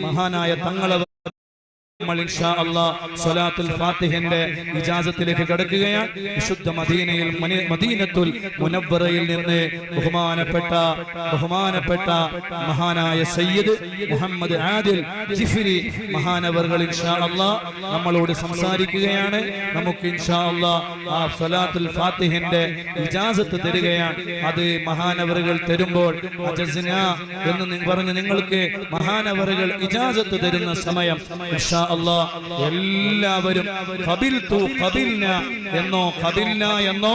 മഹാനായ തങ്ങളവർ നമ്മൾ സ്വലാത്തുൽ ഫാത്തിഹിന്റെ ഇജാസത്തിലേക്ക് കടക്കുകയാണ്. വിശുദ്ധ മദീനയിൽ മദീനത്തുൽ മുനവ്വറയിൽ നിന്ന് ബഹുമാനപ്പെട്ട ബഹുമാനപ്പെട്ട മഹാനായ സയ്യിദ് മുഹമ്മദ് ആദിൽ ജിഫിരി മഹാനവർകൾ ഇൻഷാ അള്ളാ നമ്മളോട് സംസാരിക്കുകയാണ്. നമുക്ക് ഇൻഷാ അള്ളാ ആ സ്വലാത്തുൽ ഫാത്തിഹിന്റെ ഇജാസത്ത് തരികയാണ്. അത് മഹാനവറുകൾ തരുമ്പോൾ എന്ന് പറഞ്ഞ് നിങ്ങൾക്ക് മഹാനവറുകൾ ഇജാസത്ത് തരുന്ന സമയം ഇൻഷാ അല്ലാ എല്ലാവരും കബിൽതു കബിൽന എന്നോ കബിൽന എന്നോ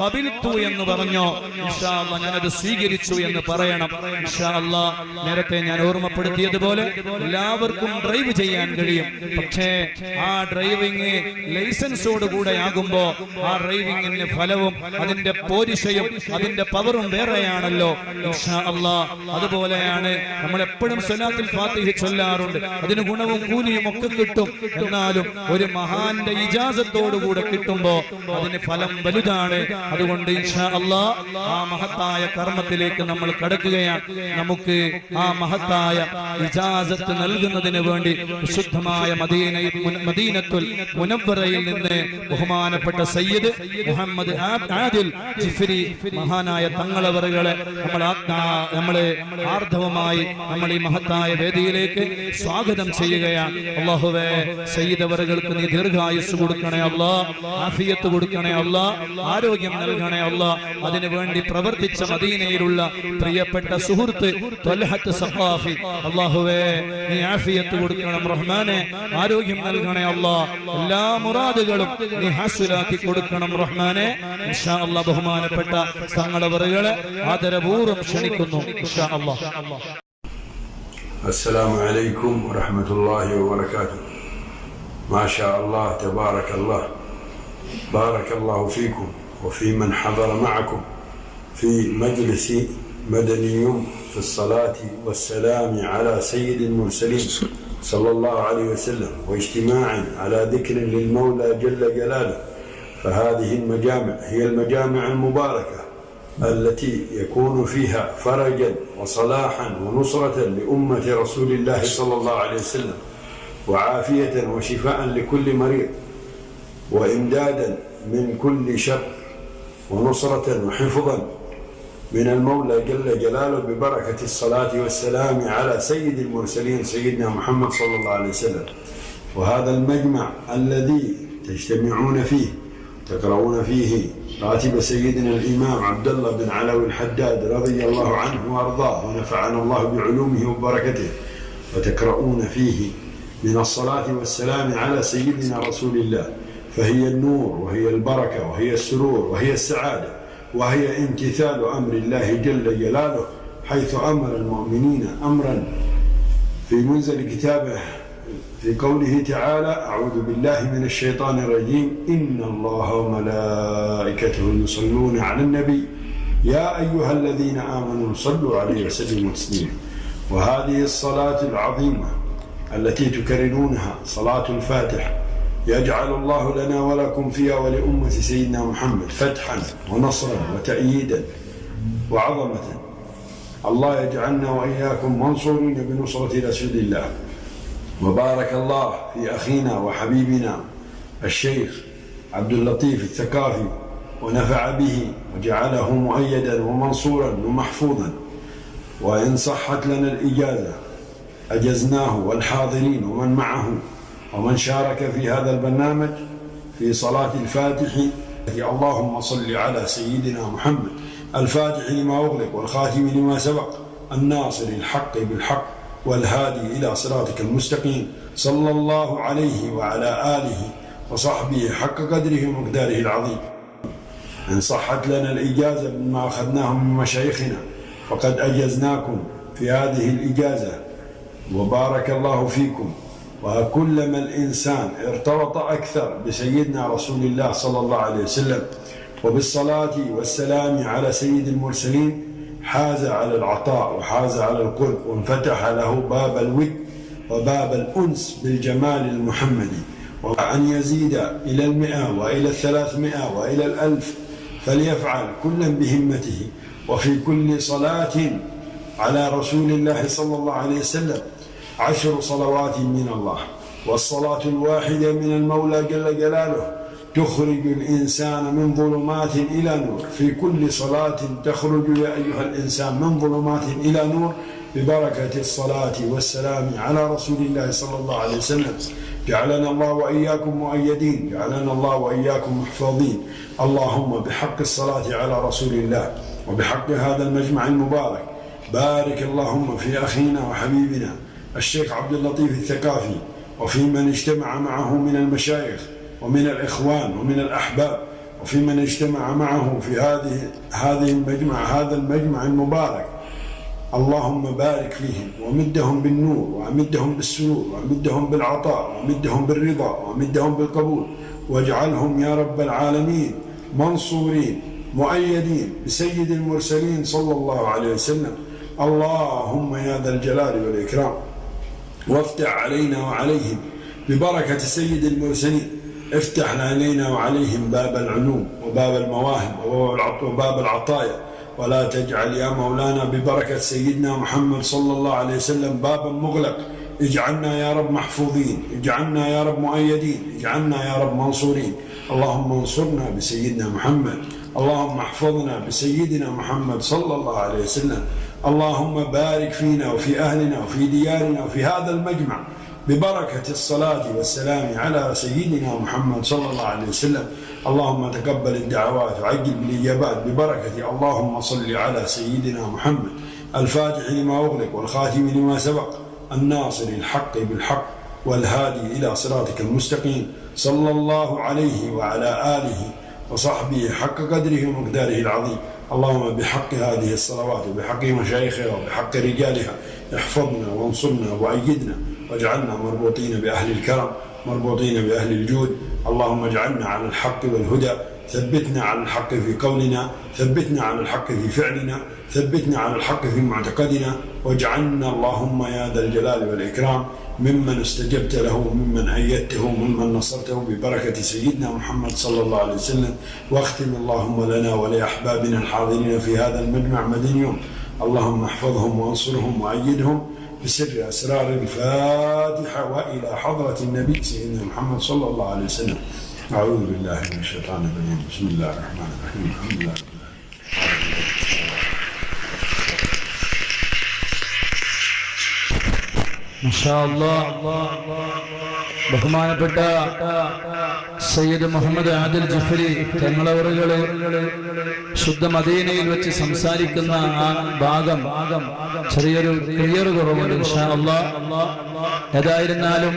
കബിൽതു എന്ന് പറഞ്ഞോ. ഞാനത് സ്വീകരിച്ചു എന്ന് പറയണം. അല്ലാ നേരത്തെ ഞാൻ ഓർമ്മപ്പെടുത്തിയതുപോലെ എല്ലാവർക്കും ഡ്രൈവ് ചെയ്യാൻ കഴിയും. പക്ഷേ ആ ഡ്രൈവിംഗ് ലൈസൻസോട് കൂടെ ആകുമ്പോ ആ ഡ്രൈവിംഗിന് ഫലവും അതിന്റെ പോരിശയും അതിന്റെ പവറും വേറെയാണല്ലോ. അല്ലാ അതുപോലെയാണ് നമ്മൾ എപ്പോഴും സ്വലാത്തിൽ ഫാത്തിഹ ചൊല്ലാറുണ്ട്. അതിന് ഗുണവും കൂലിയും ഒക്കെ കിട്ടും. എന്നാലും ഒരു മഹാന്റെ ഇജാസത്തോടുകൂടെ കിട്ടുമ്പോ അതിന് ഫലം വലുതാണ്. അതുകൊണ്ട് അല്ലാ ആ മഹത്തായ കർമ്മത്തിലേക്ക് നമ്മൾ കടക്കുകയാണ്. നമുക്ക് ആ മഹത്തായ ഇജാസത്ത് നൽകുന്നതിന് വേണ്ടി വിശുദ്ധമായ മദീനയിൽ മദീനത്തുൽ മുനവ്വറയിൽ നിന്ന് ബഹുമാനപ്പെട്ട സയ്യിദ് മുഹമ്മദ് ആദിൽ ജിഫ്രി മഹാനായ തങ്ങളവറുകളെ നമ്മൾ നമ്മളെ ആർദ്ധവമായി നമ്മൾ ഈ മഹത്തായ വേദിയിലേക്ക് സ്വാഗതം ചെയ്യുകയാണ്. അള്ളാഹുവേ സയ്യിദവറുകൾക്ക് നീ ദീർഘായുസ് കൊടുക്കണേ അല്ലാ ആഫിയത്ത് കൊടുക്കണേ അല്ലാ ആരോഗ്യം നൽകണേ അല്ലാ അതിനു വേണ്ടി പ്രവർത്തിച്ച മദീനയിലുള്ള പ്രിയപ്പെട്ട സുഹൃത്ത് ത്വൽഹത്ത് സഖാഫി അള്ളാഹുവേ നീ ആഫിയത്ത് കൊടുക്കണം റഹ്മാനെ ആരോഗ്യം നൽകണേ അല്ലാ എല്ലാ മുറാദുകളും നീ ഹാസുലാക്കി കൊടുക്കണം റഹ്മാനെ. ഇൻഷാ അല്ലാ ബഹുമാനപ്പെട്ട തങ്ങളവറുകളെ ആദരപൂർവം ക്ഷണിക്കുന്നു. ഇൻഷാ അല്ലാ السلام عليكم ورحمة الله وبركاته. ما شاء الله تبارك الله. بارك الله فيكم وفي من حضر معكم في مجلس مدني في الصلاة والسلام على سيد المرسلين صلى الله عليه وسلم واجتماع على ذكر للمولى جل جلاله. فهذه المجامع هي المجامع المباركة. التي يكون فيها فرجا وصلاحا ونصرة لأمة رسول الله صلى الله عليه وسلم وعافية وشفاء لكل مريض وإمدادا من كل شر ونصرة وحفظا من المولى جل جلاله ببركة الصلاة والسلام على سيد المرسلين سيدنا محمد صلى الله عليه وسلم. وهذا المجمع الذي تجتمعون فيه تقرؤون فيه راتب سيدنا الإمام عبد الله بن علوي الحداد رضي الله عنه وأرضاه ونفعنا الله بعلومه وبركته. وتقرؤون فيه من الصلاة والسلام على سيدنا رسول الله. فهي النور وهي البركة وهي السرور وهي السعادة وهي امتثال أمر الله جل جلاله حيث أمر المؤمنين أمرا. في منزل كتابه في قوله تعالى أعوذ بالله من الشيطان الرجيم. إن الله وملائكته يصلون على النبي. يا أيها الذين آمنوا صلوا عليه وسلموا تسليما. وهذه الصلاة العظيمة التي تكررونها صلاة الفاتح يجعل الله لنا ولكم فيها ولأمة سيدنا محمد فتحا ونصرا وتأييدا وعظمة. الله يجعلنا وإياكم منصورين بنصرة رسول الله. وبارك الله في أخينا وحبيبنا الشيخ عبد اللطيف الثقافي ونفع به وجعله مؤيدا ومنصورا ومحفوظا. وإن صحت لنا الإجازة أجزناه والحاضرين ومن معه ومن شارك في هذا البرنامج في صلاة الفاتح. اللهم صل على سيدنا محمد الفاتح لما أغلق والخاتم لما سبق الناصر الحق بالحق. والهادي إلى صراطك المستقيم. صلى الله عليه وعلى آله وصحبه حق قدره ومقداره العظيم. إن صحت لنا الإجازة مما أخذناه من مشايخنا فقد أجزناكم في هذه الإجازة. وبارك الله فيكم. وكلما الإنسان ارتبط أكثر بسيدنا رسول الله صلى الله عليه وسلم وبالصلاة والسلام على سيد المرسلين حاز على العطاء وحاز على القرب وانفتح له باب الود وباب الأنس بالجمال المحمدي. وأن يزيد إلى المئة وإلى الثلاثمائة وإلى الألف فليفعل كلا بهمته وفي كل صلاة على رسول الله صلى الله عليه وسلم عشر صلوات من الله. والصلاة الواحدة من المولى جل جلاله تخرج الإنسان من ظلمات إلى نور. في كل صلاة تخرج يا أيها الإنسان من ظلمات إلى نور ببركة الصلاة والسلام على رسول الله صلى الله عليه وسلم. جعلنا الله وإياكم مؤيدين. جعلنا الله وإياكم محفوظين. اللهم بحق الصلاة على رسول الله وبحق هذا المجمع المبارك. بارك اللهم في أخينا وحبيبنا الشيخ عبد اللطيف الثقافي وفي من اجتمع معه من المشايخ ومن الإخوان ومن الأحباب وفي من اجتمع معه في هذه هذه المجمع هذا المجمع المبارك. اللهم بارك فيهم ومدهم بالنور وامدهم بالسرور وامدهم بالعطاء وامدهم بالرضا وامدهم بالقبول. واجعلهم يا رب العالمين منصورين مؤيدين بسيد المرسلين صلى الله عليه وسلم. اللهم يا ذا الجلال والإكرام وافتح علينا وعليهم ببركة سيد المرسلين. افتح علينا وعليهم باب العلوم وباب المواهب وباب العطايا. ولا تجعل يا مولانا ببركة سيدنا محمد صلى الله عليه وسلم بابا مغلق. اجعلنا يا رب محفوظين. اجعلنا يا رب مؤيدين. اجعلنا يا رب منصورين. اللهم انصرنا بسيدنا محمد. اللهم احفظنا بسيدنا محمد صلى الله عليه وسلم. اللهم بارك فينا وفي أهلنا وفي ديارنا وفي هذا المجمع. ببركة الصلاة والسلام على سيدنا محمد صلى الله عليه وسلم. اللهم تقبل الدعوات وعجل بالإجابات ببركة اللهم صل على سيدنا محمد. الفاتح لما أغلق والخاتم لما سبق. الناصر الحق بالحق والهادي إلى صراطك المستقيم. صلى الله عليه وعلى آله وصحبه حق قدره ومقداره العظيم. اللهم بحق هذه الصلوات وبحق مشايخها وبحق رجالها احفظنا وانصرنا وأيدنا. واجعلنا مربوطين بأهل الكرم مربوطين بأهل الجود. اللهم اجعلنا على الحق والهدى. ثبتنا على الحق في قولنا ثبتنا على الحق في فعلنا ثبتنا على الحق في معتقدنا. واجعلنا اللهم يا ذا الجلال والإكرام ممن استجبت له ممن أيدته ممن نصرته ببركة سيدنا محمد صلى الله عليه وسلم. واختم اللهم لنا ولأحبابنا الحاضرين في هذا المجمع مدين اللهم احفظهم وانصرهم وأيدهم. بسرها أسرار الفاتحة وإلى حضرة النبي سيدنا محمد صلى الله عليه وسلم أعوذ بالله من الشيطان الرجيم بسم الله الرحمن الرحيم الحمد لله إن شاء الله, الله, الله, الله. ബഹുമാനപ്പെട്ട സയ്യിദ് മുഹമ്മദ് ആദിൽ ജഫരി തങ്ങളവറുകൾ ശുദ്ധ മദീനയിൽ വെച്ച് സംസാരിക്കുന്ന ആ ഭാഗം ചെറിയൊരു ക്ലിയർ കുറവുണ്ട്. ഏതായിരുന്നാലും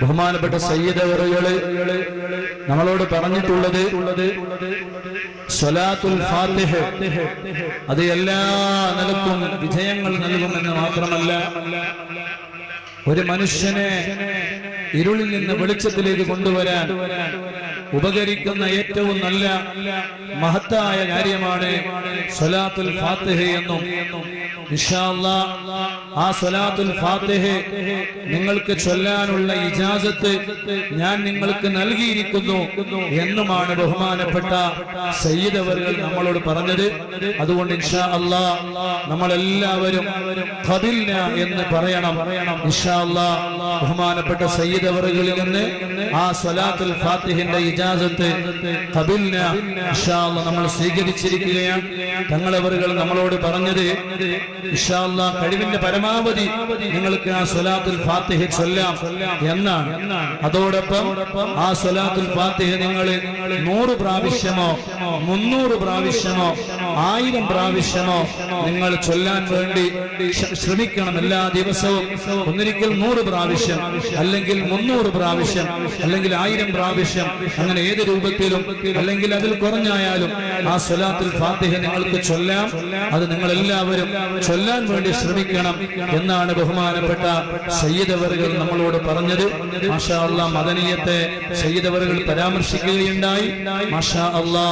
ബഹുമാനപ്പെട്ട സയ്യിദ് അവറുകൾ നമ്മളോട് പറഞ്ഞിട്ടുള്ളത് സ്വലാത്തുൽ അത് എല്ലാ നിലക്കും വിജയങ്ങൾ നൽകുമെന്ന് മാത്രമല്ല ഒരു മനുഷ്യനെ ഇരുളിൽ നിന്ന് വെളിച്ചത്തിലേക്ക് കൊണ്ടുവരാൻ ഉപകരിക്കുന്ന ഏറ്റവും നല്ല മഹത്തായ കാര്യമാണ് സ്വലാത്തുൽ ഫാത്തിഹ എന്നും ആ സ്വലാത്തുൽ ഫാത്തിഹ നിങ്ങൾക്ക് ചൊല്ലാനുള്ള ഇജാസത്ത് ഞാൻ നിങ്ങൾക്ക് നൽകിയിരിക്കുന്നു എന്നുമാണ് ബഹുമാനപ്പെട്ട സയ്യിദ് അവറുകൾ നമ്മളോട് പറഞ്ഞത്. അതുകൊണ്ട് ഇൻഷാ അല്ലാ നമ്മളെല്ലാവരും എന്ന് പറയണം. ഇൻഷാ അല്ലാ ബഹുമാനപ്പെട്ട സയ്യിദവറുകളിൽ നിന്ന് ആ സ്വലാത്തുൽ ഫാത്തിഹിന്റെ ഇജാസത്ത് ഇൻഷാ അള്ളാ നമ്മൾ സ്വീകരിച്ചിരിക്കുകയാണ്. തങ്ങളവറുകൾ നമ്മളോട് പറഞ്ഞത് അള്ളാ കഴിവിന്റെ പരമാവധി നിങ്ങൾക്ക് ആ സ്വലാത്തുൽ ഫാത്തിഹ ചൊല്ലാം എന്നാണ്. അതോടൊപ്പം ആ സ്വലാത്തുൽ ഫാത്തിഹ നിങ്ങൾ നൂറ് പ്രാവശ്യമോ മുന്നൂറ് പ്രാവശ്യമോ ആയിരം പ്രാവശ്യമോ നിങ്ങൾ ചൊല്ലാൻ വേണ്ടി ശ്രമിക്കണം എല്ലാ ദിവസവും. ഒന്നിരിക്കൽ നൂറ് പ്രാവശ്യം അല്ലെങ്കിൽ മുന്നൂറ് പ്രാവശ്യം അല്ലെങ്കിൽ ആയിരം പ്രാവശ്യം അങ്ങനെ ഏത് രൂപത്തിലും അല്ലെങ്കിൽ അതിൽ കുറഞ്ഞായാലും ആ സ്വലാത്തിൽ ഫാത്തിഹ നിങ്ങൾക്ക് ചൊല്ലാം. അത് നിങ്ങൾ എല്ലാവരും ചൊല്ലാൻ വേണ്ടി ശ്രമിക്കണം എന്നാണ് ബഹുമാനപ്പെട്ട സയ്യിദവറുകൾ നമ്മളോട് പറഞ്ഞത്. മാഷാ അള്ളാ മദനീയത്തെ സയ്യിദവറുകൾ പരാമർശിക്കുകയുണ്ടായി. മാഷാ അള്ളാ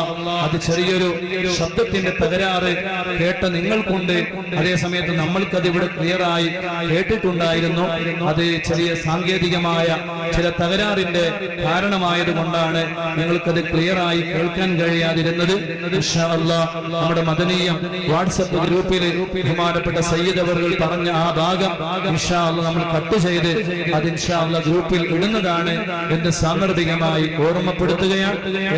അത് ചെറിയൊരു ശബ്ദത്തിന്റെ തകരാറ് കേട്ട നിങ്ങൾക്കുണ്ട്. അതേ സമയത്ത് നമ്മൾക്കത് ഇവിടെ ക്ലിയറായി കേട്ടിട്ടുണ്ടായിരുന്നു. അത് ചെറിയ സാങ്കേതികമായ ചില തകരാറിന്റെ കാരണമായത് കൊണ്ടാണ് നിങ്ങൾക്കത് ക്ലിയറായി കേൾക്കാൻ കഴിയാതിരുന്നത്. നമ്മുടെ മദനീയം വാട്സപ്പ് ഗ്രൂപ്പിൽ ബഹുമാനപ്പെട്ട സയ്യിദ് അവർ പറഞ്ഞ ആ ഭാഗം നമ്മൾ കട്ട് ചെയ്ത് അത് ഇൻഷാ അല്ലാഹ് ഗ്രൂപ്പിൽ ഇടുന്നതാണ് എന്ന് സാന്ദർഭികമായി ഓർമ്മപ്പെടുത്തുകയാണ്.